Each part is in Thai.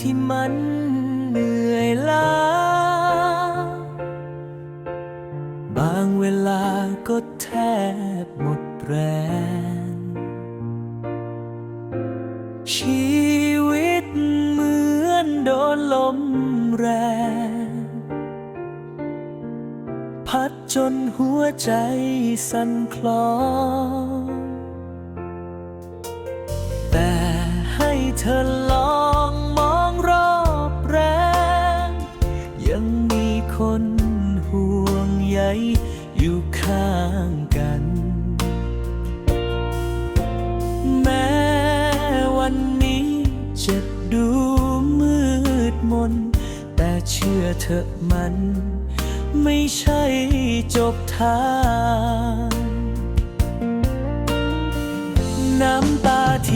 ที่มันเหนื่อยล้า บางเวลาก็แทบหมดแรง ชีวิตเหมือนโดนลมแรง พัดจนหัวใจสั่นคลอนแต่ให้เธอลอง ชื่อเถอะมัน ไม่ใช่จบทาง น้ำตาที่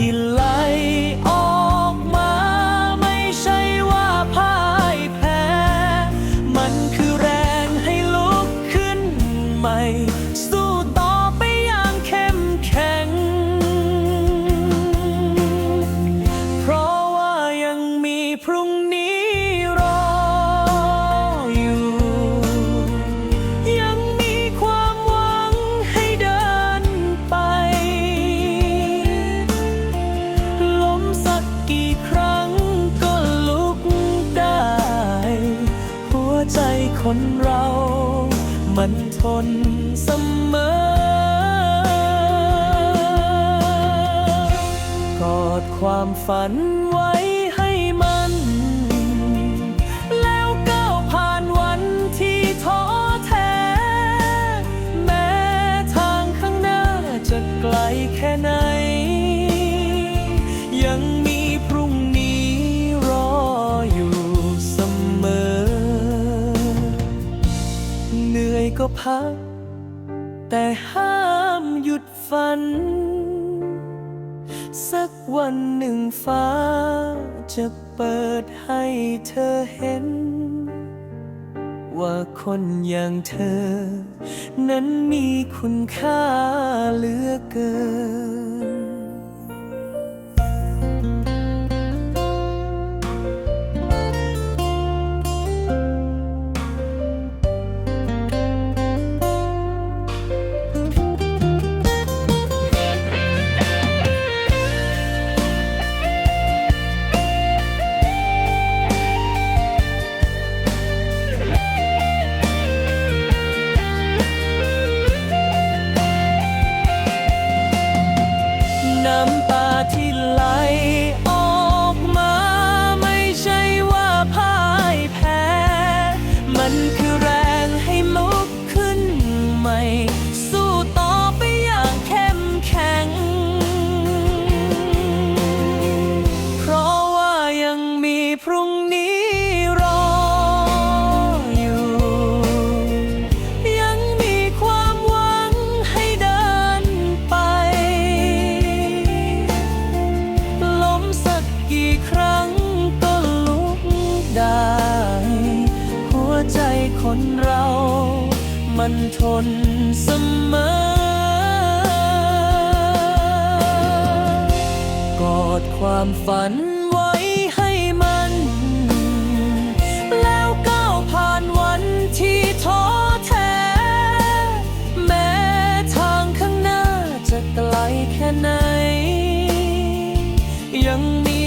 คนเรา มันทนเสมอ กอดความฝันไว้ พัก แต่ห้ามหยุดฝัน สักวันหนึ่งฟ้า จะเปิดให้เธอเห็น ว่าคนอย่างเธอ นั้นมีคุณค่าเหลือเกิน คนเรา มันทนเสมอ กอดความฝันไว้ให้มัน แล้วก้าวผ่านวันที่ท้อแท้ แม้ทางข้างหน้าจะไกลแค่ไหน ยังมี